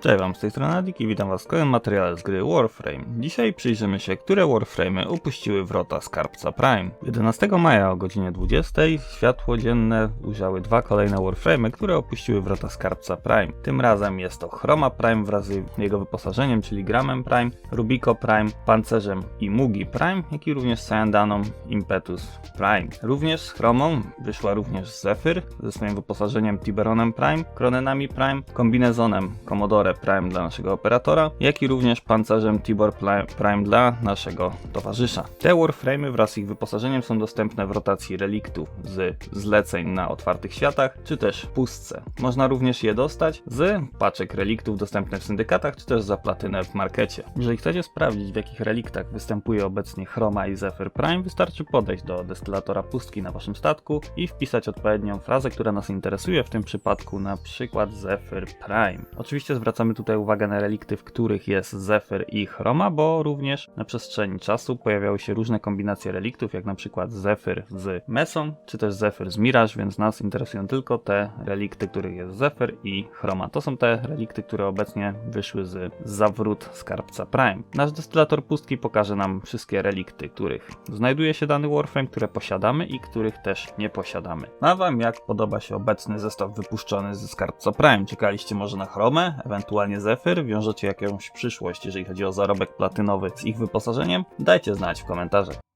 Cześć wam, z tej strony Adik i witam was w kolejnym materiale z gry Warframe. Dzisiaj przyjrzymy się, które Warframe'y upuściły wrota skarbca Prime. 11 maja o godzinie 20 światło dzienne ujrzały dwa kolejne Warframe'y, które opuściły wrota skarbca Prime. Tym razem jest to Chroma Prime wraz z jego wyposażeniem, czyli Gramem Prime, Rubico Prime, Pancerzem i Mugi Prime, jak i również Syandaną Impetus Prime. Również z Chromą wyszła również Zephyr ze swoim wyposażeniem Tiberonem Prime, Kronenami Prime, kombinezonem Commodore Prime dla naszego operatora, jak i również pancerzem Tibor Prime dla naszego towarzysza. Te Warframe'y wraz z ich wyposażeniem są dostępne w rotacji reliktów z zleceń na otwartych światach, czy też pustce. Można również je dostać z paczek reliktów dostępnych w syndykatach, czy też za platynę w markecie. Jeżeli chcecie sprawdzić, w jakich reliktach występuje obecnie Chroma i Zephyr Prime, wystarczy podejść do destylatora pustki na waszym statku i wpisać odpowiednią frazę, która nas interesuje, w tym przypadku na przykład Zephyr Prime. Oczywiście zwracamy tutaj uwagę na relikty, w których jest Zephyr i Chroma, bo również na przestrzeni czasu pojawiały się różne kombinacje reliktów, jak na przykład Zephyr z Mesą, czy też Zephyr z Mirage, więc nas interesują tylko te relikty, których jest Zephyr i Chroma. To są te relikty, które obecnie wyszły z zawrót skarbca Prime. Nasz destylator pustki pokaże nam wszystkie relikty, których znajduje się dany Warframe, które posiadamy i których też nie posiadamy. A wam jak podoba się obecny zestaw wypuszczony ze skarbca Prime? Czekaliście może na Chromę, ewentualnie Zephyr? Wiążecie jakąś przyszłość, jeżeli chodzi o zarobek platynowy z ich wyposażeniem? Dajcie znać w komentarzach.